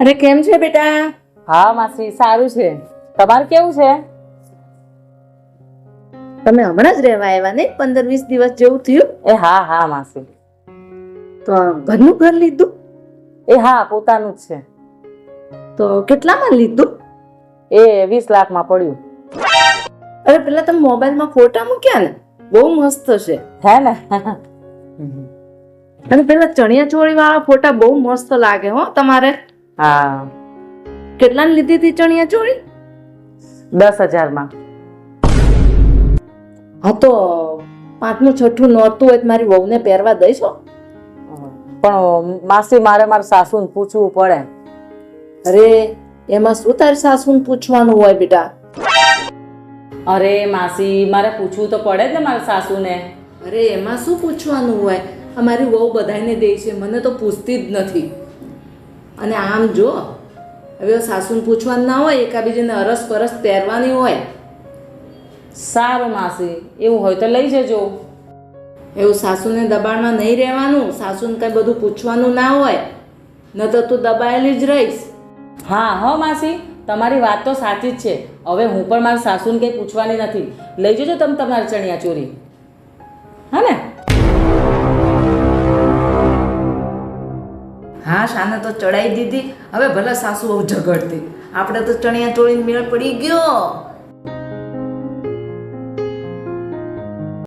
અરે કેમ છે બેટા? હા માસી સારું છે. તમારું કેવું છે? તમે હમણાં જ રહેવા આવ્યા ને? પંદર વીસ દિવસ જેવું થયું? એ હા હા માસી. તો ઘરનું ઘર લીધું? એ હા પોતાનું જ છે. તો કેટલામાં લીધું? એ વીસ લાખમાં પડ્યું. અરે પેલા તમે મોબાઈલમાં ફોટા મૂક્યા ને? બહુ મસ્ત છે. હે ને? અને પેલા ચણિયા ચોળી વાળા ફોટા બહુ મસ્ત લાગે હો તમારે. હા. કેટલાની લીધી હતી ચણિયા ચોળી? દસ હજારમાં. હા તો પાંચમું છઠ્ઠું નોરતું હોય તો મારી વહુને પહેરવા દઈશો પણ માસી મારે મારા સાસુને પૂછવું પડે. અરે એમાં શું તારી સાસુને પૂછવાનું હોય બેટા? અરે માસી મારે પૂછવું તો પડે જ ને મારા સાસુને. અરે એમાં શું પૂછવાનું હોય? અમારી વહુ બધાને દે છે મને તો પૂછતી જ નથી. અને આમ જો હવે સાસુને પૂછવાનું ના હોય એકાબીજીને અરસ પરસ પહેરવાની હોય. સારું માસી એવું હોય તો લઈ જજો. એવું સાસુને દબાણમાં નહીં રહેવાનું સાસુને કંઈ બધું પૂછવાનું ના હોય. ન તો તું દબાયેલી જ રહીશ. હા હો માસી તમારી વાત તો સાચી જ છે. હવે હું પણ મારા સાસુને કંઈ પૂછવાની નથી. લઈ જજો તમે તમારી ચણિયા ચોરી હા ને? હા શાને તો ચડાઈ દીધી હવે ભલે સાસુ બહુ ઝઘડતી આપણે તો ચણિયા ચોળીને મેળ પડી ગયો